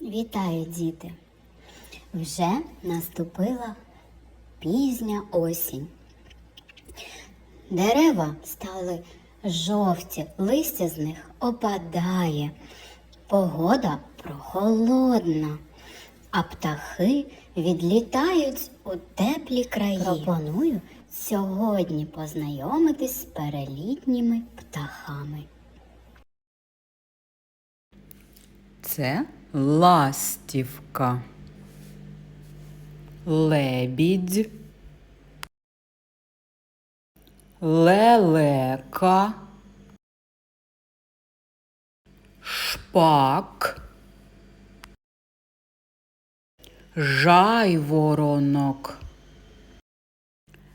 Вітаю, діти! Вже наступила пізня осінь. Дерева стали жовті, листя з них опадає. Погода прохолодна, а птахи відлітають у теплі краї. Пропоную сьогодні познайомитись з перелітніми птахами. Це ластівка. Лебідь. Лелека. Шпак. Жайворонок.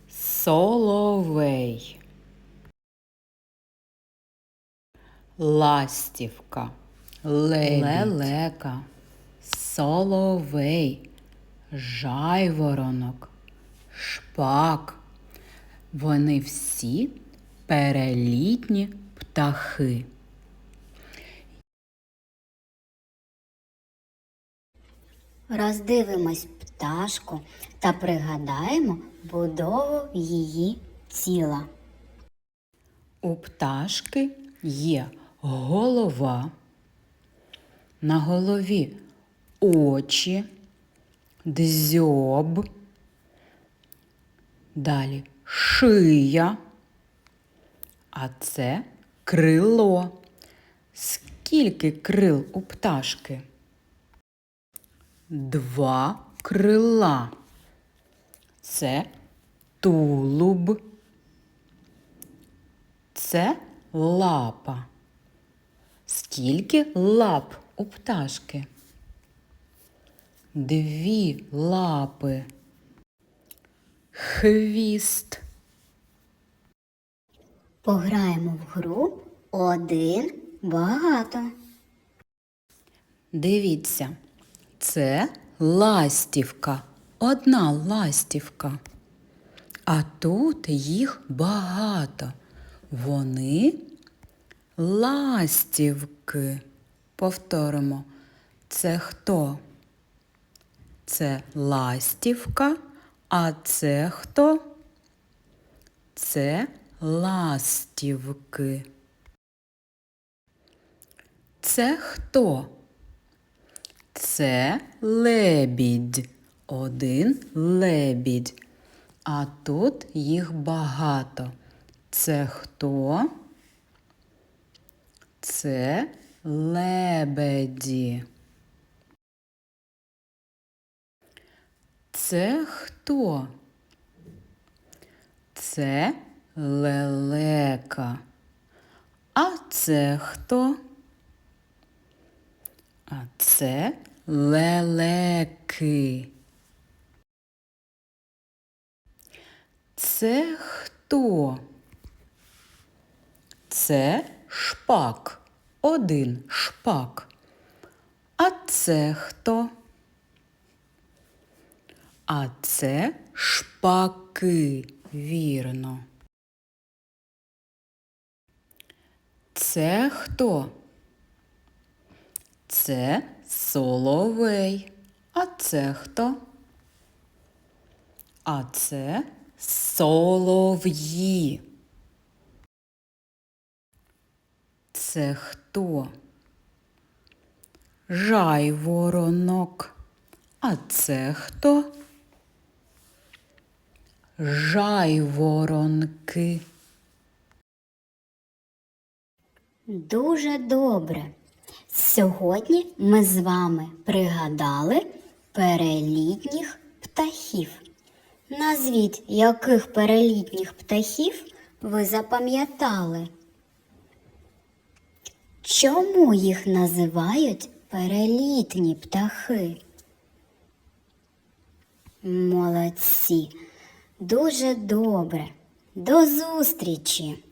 Соловей. Ластівка, лебідь, лелека, соловей, жайворонок, шпак. Вони всі перелітні птахи. Роздивимось пташку та пригадаємо будову її тіла. У пташки є голова, на голові очі, дзьоб, далі шия, а це крило. Скільки крил у пташки? Два крила. Це тулуб. Це лапа. Скільки лап у пташки? Дві лапи. Хвіст. Пограємо в гру один багато. Дивіться, це ластівка. Одна ластівка. А тут їх багато. Вони ластівки. Повторимо. Це хто? Це ластівка, а це хто? Це ластівки. Це хто? Це лебідь. Один лебідь. А тут їх багато. Це хто? Це лебеді. Це хто? Це лелека. А це хто? А це лелеки. Це хто? Це шпак. Один шпак. А це хто? А це шпаки, вірно. Це хто? Це соловей. А це хто? А це солов'ї. Це хто? Жайворонок. А це хто? Жайворонки. Дуже добре. Сьогодні ми з вами пригадали перелітніх птахів. Назвіть, яких перелітніх птахів ви запам'ятали? Чому їх називають перелітні птахи? Молодці. Дуже добре. До зустрічі!